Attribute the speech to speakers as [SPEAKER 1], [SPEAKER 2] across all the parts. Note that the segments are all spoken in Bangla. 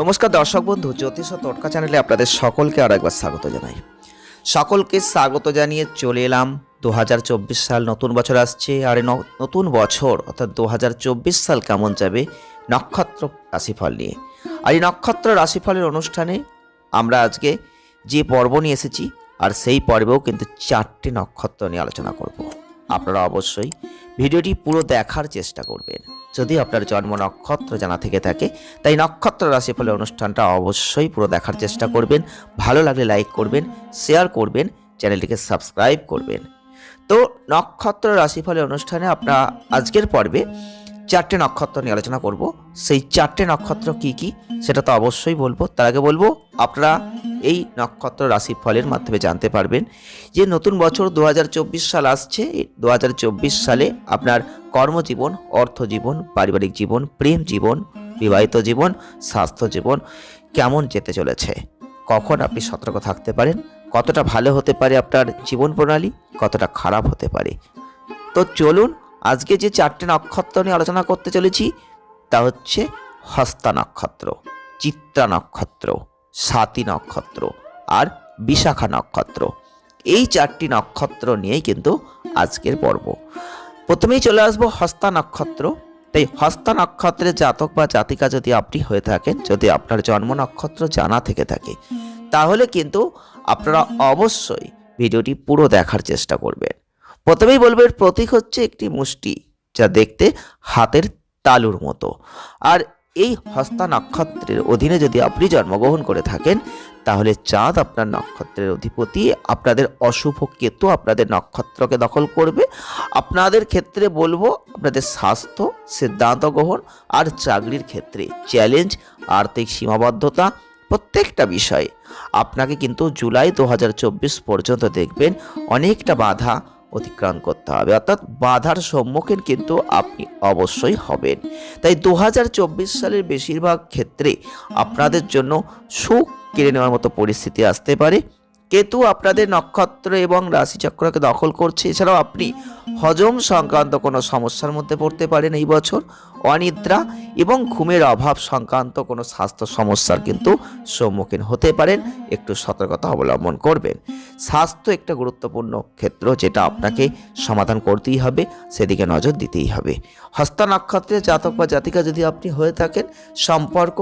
[SPEAKER 1] নমস্কার, দর্শক বন্ধু, জ্যোতিষ তটকা চ্যানেলে আপনাদের সকলকে আরও একবার স্বাগত জানাই। সকলকে স্বাগত জানিয়ে চলে এলাম। দু হাজার চব্বিশ সাল নতুন বছর আসছে আর নতুন বছর অর্থাৎ দু হাজার চব্বিশ সাল কেমন যাবে নক্ষত্র রাশিফল নিয়ে। আর এই নক্ষত্র রাশিফলের অনুষ্ঠানে আমরা আজকে যে পর্ব নিয়ে এসেছি আর সেই পর্বেও কিন্তু চারটে নক্ষত্র নিয়ে আলোচনা করব। আপনারা অবশ্যই ভিডিওটি পুরো দেখার চেষ্টা করবেন। যদি আপনার জন্ম নক্ষত্র জানা থেকে থাকে, তাই নক্ষত্র রাশি ফলে অনুষ্ঠানটা অবশ্যই পুরো দেখার চেষ্টা করবেন। ভালো লাগলে লাইক করবেন, শেয়ার করবেন, চ্যানেলটিকে সাবস্ক্রাইব করবেন। তো নক্ষত্র রাশি ফলে অনুষ্ঠানে আপনারা আজকের পর্বে চারটে নক্ষত্র নিয়ে আলোচনা করব। সেই চারটে নক্ষত্র কি কি? সেটা তো অবশ্যই বলব। তার আগে বলব, আপনারা এই নক্ষত্র রাশিফলের মাধ্যমে জানতে পারবেন যে নতুন বছর দু হাজার চব্বিশ সাল আসছে। দু হাজার চব্বিশ সালে আপনার কর্মজীবন, অর্থজীবন, পারিবারিক জীবন, প্রেম জীবন, বিবাহিত জীবন, স্বাস্থ্য জীবন কেমন যেতে চলেছে? কখন আপনি সতর্ক থাকতে পারেন? কতটা ভালো হতে পারে আপনার জীবন প্রণালী? কতটা খারাপ হতে পারে? তো চলুন, আজকে যে চারটে নক্ষত্র নিয়ে আলোচনা করতে চলেছি তা হচ্ছে হস্তা নক্ষত্র, চিত্রা নক্ষত্র, সাতী নক্ষত্র আর বিশাখা নক্ষত্র। এই চারটি নক্ষত্র নিয়েই কিন্তু আজকের পর্ব। প্রথমেই চলে আসব হস্তা নক্ষত্র। তাই হস্তা নক্ষত্রের জাতক বা জাতিকা যদি আপনি হয়ে থাকেন, যদি আপনার জন্ম নক্ষত্র জানা থেকে থাকে, তাহলে কিন্তু আপনারা অবশ্যই ভিডিওটি পুরো দেখার চেষ্টা করবেন। প্রথমেই বলবেন, প্রতীক হচ্ছে একটি মুষ্টি, যা দেখতে হাতের তালুর মতো। আর এই হস্তা নক্ষত্রের অধীনে যদি আপনি জন্মগ্রহণ করে থাকেন, তাহলে চাঁদ আপনার নক্ষত্রের অধিপতি, আপনাদের অশুভ কেতু আপনাদের নক্ষত্রকে দখল করবে। আপনাদের ক্ষেত্রে বলব, আপনাদের স্বাস্থ্য, সিদ্ধান্ত গ্রহণ আর চাকরির ক্ষেত্রে চ্যালেঞ্জ আর্থিক সীমাবদ্ধতা প্রত্যেকটা বিষয়ে। আপনাকে কিন্তু জুলাই দু হাজার চব্বিশ পর্যন্ত দেখবেন অনেকটা বাধা অতিক্রম করতে হবে। অর্থাৎ বাধার সম্মুখীন কিন্তু আপনি অবশ্যই হবেন। তাই দু হাজার চব্বিশ সালের বেশিরভাগ ক্ষেত্রে আপনাদের জন্য সুখ কেড়ে নেওয়ার মতো পরিস্থিতি আসতে পারে। কেতু আপনাদের নক্ষত্র এবং রাশিচক্রকে দখল করছে। এছাড়াও আপনি হজম সংক্রান্ত কোনো সমস্যার মধ্যে পড়তে পারেন এই বছর। অনিদ্রা এবং ঘুমের অভাব সংক্রান্ত কোনো স্বাস্থ্য সমস্যার কিন্তু সম্মুখীন হতে পারেন। একটু সতর্কতা অবলম্বন করবেন। স্বাস্থ্য একটা গুরুত্বপূর্ণ ক্ষেত্র যেটা আপনাকে সমাধান করতেই হবে, সেদিকে নজর দিতেই হবে। হস্ত নক্ষত্রের জাতক বা জাতিকা যদি আপনি হয়ে থাকেন, সম্পর্ক,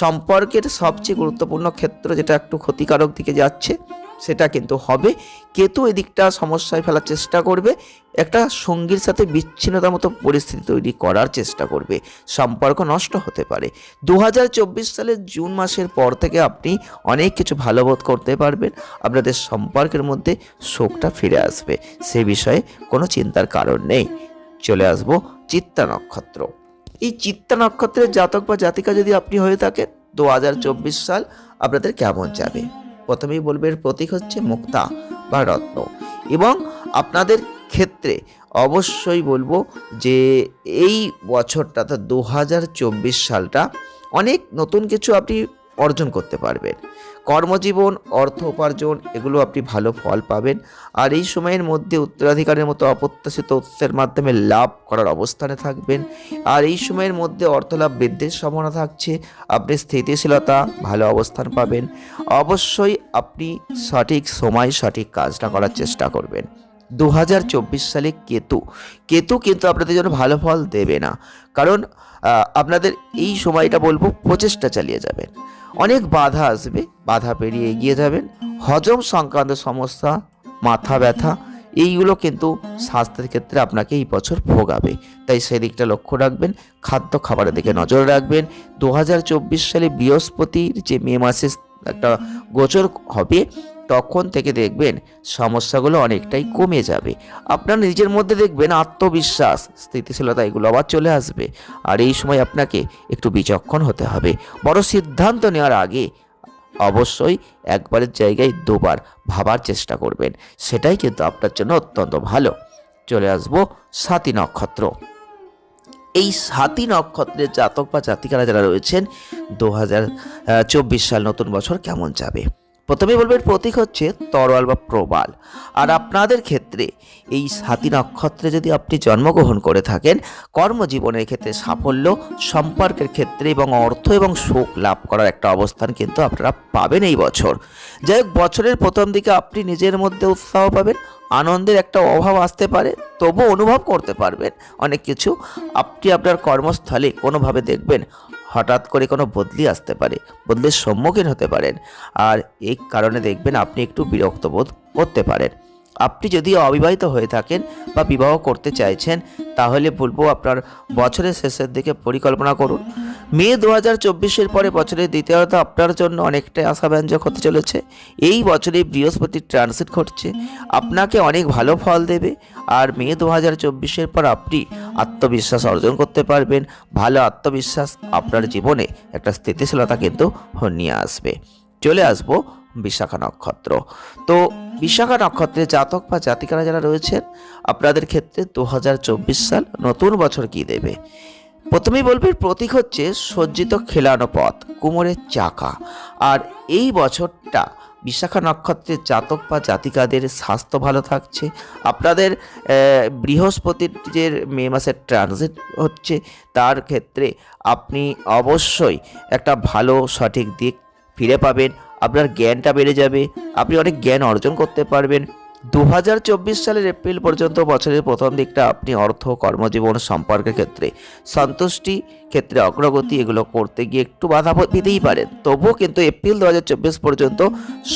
[SPEAKER 1] সম্পর্কের সবচেয়ে গুরুত্বপূর্ণ ক্ষেত্র যেটা একটু ক্ষতিকারক দিকে যাচ্ছে সেটা কিন্তু হবে। কেতু এদিকটা সমস্যায় ফেলার চেষ্টা করবে। একটা সঙ্গীর সাথে বিচ্ছিন্নতার মতো পরিস্থিতি তৈরি করার চেষ্টা করবে। সম্পর্ক নষ্ট হতে পারে। দু হাজার চব্বিশ সালের জুন মাসের পর থেকে আপনি অনেক কিছু ভালো বোধ করতে পারবেন। আপনাদের সম্পর্কের মধ্যে শোকটা ফিরে আসবে। সে বিষয়ে কোনো চিন্তার কারণ নেই। চলে আসব চিত্তা নক্ষত্র। এই চিত্তা নক্ষত্রের জাতক বা জাতিকা যদি আপনি হয়ে থাকেন দু হাজার চব্বিশ সাল আপনাদের কেমন যাবে? প্রথমেই বলবে এর প্রতীক হচ্ছে মুক্তা বা রত্ন। এবং আপনাদের ক্ষেত্রে অবশ্যই বলব যে এই বছরটা তো দু হাজার চব্বিশ সালটা অনেক নতুন কিছু আপনি অর্জন করতে পারবেন। কর্মজীবন, অর্থ উপার্জন, এগুলো আপনি ভালো ফল পাবেন। আর এই সময়ের মধ্যে উত্তরাধিকারের মতো অপ্রত্যাশিত উৎসের মাধ্যমে লাভ করার অবস্থানে থাকবেন। আর এই সময়ের মধ্যে অর্থলাভ বৃদ্ধির সম্ভাবনা থাকছে। আপনি স্থিতিশীলতা, ভালো অবস্থান পাবেন। অবশ্যই আপনি সঠিক সময় সঠিক কাজটা করার চেষ্টা করবেন। দু হাজার চব্বিশ সালে কেতু। কেতু কিন্তু আপনাদের জন্য ভালো ফল দেবে না। কারণ আপনাদের এই সময়টা বলব প্রচেষ্টা চালিয়ে যাবেন। অনেক বাধা আসবে, বাধা পেরিয়ে এগিয়ে যাবেন। হজম সংক্রান্ত সমস্যা, মাথা ব্যথা, এইগুলো কিন্তু স্বাস্থ্যের ক্ষেত্রে আপনাকে এই বছর ভোগাবে। তাই সেদিকটা লক্ষ্য রাখবেন, খাদ্য খাবারের দিকে নজর রাখবেন। দু হাজার চব্বিশ সালে বৃহস্পতির যে মে মাসে একটা গোচর হবে তখন থেকে দেখবেন সমস্যাগুলো অনেকটাই কমে যাবে। আপনার নিজের মধ্যে দেখবেন আত্মবিশ্বাস, স্থিতিশীলতা এগুলো আবার চলে আসবে। আর এই সময় আপনাকে একটু বিচক্ষণ হতে হবে। বড় সিদ্ধান্ত নেওয়ার আগে অবশ্যই একবারের জায়গায় দুবার ভাবার চেষ্টা করবেন। সেটাই কিন্তু আপনার জন্য অত্যন্ত ভালো। চলে আসব সাতী নক্ষত্র। এই সাতী নক্ষত্রের জাতক বা জাতিকারা যারা রয়েছেন, দু হাজার চব্বিশ সাল নতুন বছর কেমন যাবে? প্রথমে বলবেন প্রতীক হচ্ছে তরোয়াল বা প্রবাল। আর আপনাদের ক্ষেত্রে এই সাতী নক্ষত্রে যদি আপনি জন্মগ্রহণ করে থাকেন, কর্মজীবনের ক্ষেত্রে সাফল্য, সম্পর্কের ক্ষেত্রে এবং অর্থ এবং সুখ লাভ করার একটা অবস্থান কিন্তু আপনারা পাবেন এই বছর। যাই হোক, বছরের প্রথম দিকে আপনি নিজের মধ্যে উৎসাহ পাবেন, আনন্দের একটা অভাব আসতে পারে তবু অনুভব করতে পারবেন অনেক কিছু। আপনি আপনার কর্মস্থলে কোনোভাবে দেখবেন হঠাৎ করে কোনো বদলি আসতে পারে, বদলির সম্মুখীন হতে পারেন। আর এই কারণে দেখবেন আপনি একটু বিরক্ত বোধ করতে পারেন। আপনি যদি অবিবাহিত হয়ে থাকেন বা বিবাহ করতে চাইছেন, তাহলে বলব আপনার বছরের শেষের দিকে পরিকল্পনা করুন। মে দু হাজার চব্বিশের পরে বছরের দ্বিতীয়ত আপনার জন্য অনেকটাই আশাব্যঞ্জক হতে চলেছে। এই বছরে বৃহস্পতির ট্রানজিট ঘটছে। আপনাকে অনেক ভালো ফল দেবে। আর মে দু হাজার চব্বিশের পর আপনি আত্মবিশ্বাস অর্জন করতে পারবেন। ভালো আত্মবিশ্বাস আপনার জীবনে একটা স্থিতিশীলতা কিন্তু নিয়ে আসবে। চলে আসব বিশাখা নক্ষত্র। তো বিশাখা নক্ষত্রে জাতক বা জাতিকারা যারা রয়েছেন, আপনাদের ক্ষেত্রে দু হাজার চব্বিশ সাল নতুন বছর কি দেবে? প্রথমেই বলবি, প্রতীক হচ্ছে সজ্জিত খেলানো পথ, কুমোরের চাকা। আর এই বছরটা বিশাখা নক্ষত্রের জাতক বা জাতিকাদের স্বাস্থ্য ভালো থাকছে। আপনাদের বৃহস্পতির যে মে মাসের ট্রানজিট হচ্ছে, তার ক্ষেত্রে আপনি অবশ্যই একটা ভালো সঠিক দিক ফিরে পাবেন। আপনার জ্ঞানটা বেড়ে যাবে, আপনি অনেক জ্ঞান অর্জন করতে পারবেন। দু হাজার চব্বিশ সালের এপ্রিল পর্যন্ত বছরের প্রথম দিকটা আপনি অর্থ, কর্মজীবন, সম্পর্কের ক্ষেত্রে সন্তুষ্টি ক্ষেত্রে অগ্রগতি এগুলো করতে গিয়ে একটু বাধা দিতেই পারেন। তবুও কিন্তু এপ্রিল দু হাজার চব্বিশ পর্যন্ত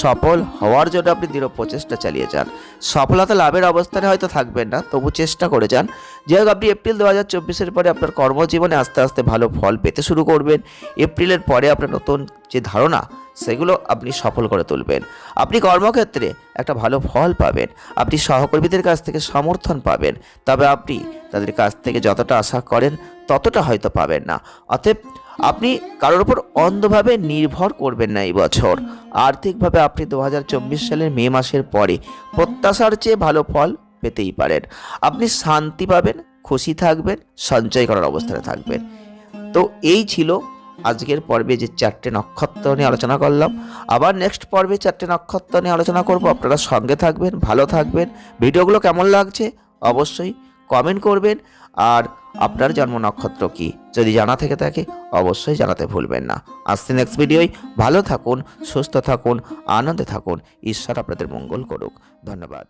[SPEAKER 1] সফল হওয়ার জন্য আপনি দৃঢ় প্রচেষ্টা চালিয়ে যান। সফলতা লাভের অবস্থানে হয়তো থাকবেন না, তবু চেষ্টা করে যান। যাই হোক, আপনি এপ্রিল দু হাজার চব্বিশের পরে আপনার কর্মজীবনে আস্তে আস্তে ভালো ফল পেতে শুরু করবেন। এপ্রিলের পরে আপনার নতুন যে ধারণা সেগুলো আপনি সফল করে তুলবেন। আপনি কর্মক্ষেত্রে একটা ভালো ফল পাবেন। আপনি সহকর্মীদের কাছ থেকে সমর্থন পাবেন। তবে আপনি তাদের কাছ থেকে যতটা আশা করেন, ততটা হয়তো পাবেন না। অতএব আপনি কারোর উপর অন্ধভাবে নির্ভর করবেন না এই বছর। আর্থিকভাবে আপনি দু হাজার চব্বিশ সালের মে মাসের পরে প্রত্যাশার চেয়ে ভালো ফল পেতেই পারেন। আপনি শান্তি পাবেন, খুশি থাকবেন, সঞ্চয় করার অবস্থানে থাকবেন। তো এই ছিল আজকের পর্বে যে চারটে নক্ষত্র নিয়ে আলোচনা করলাম, আবার নেক্সট পর্বে চারটে নক্ষত্র নিয়ে আলোচনা করব। আপনারা সঙ্গে থাকবেন, ভালো থাকবেন। ভিডিওগুলো কেমন লাগছে অবশ্যই কমেন্ট করবেন। আর আপনার জন্ম নক্ষত্র কি? যদি জানা থেকে থাকে, অবশ্যই জানাতে ভুলবেন না। আসছে নেক্সট ভিডিওয় ভালো থাকুন, সুস্থ থাকুন, আনন্দে থাকুন। ঈশ্বর আপনাদের মঙ্গল করুক। ধন্যবাদ।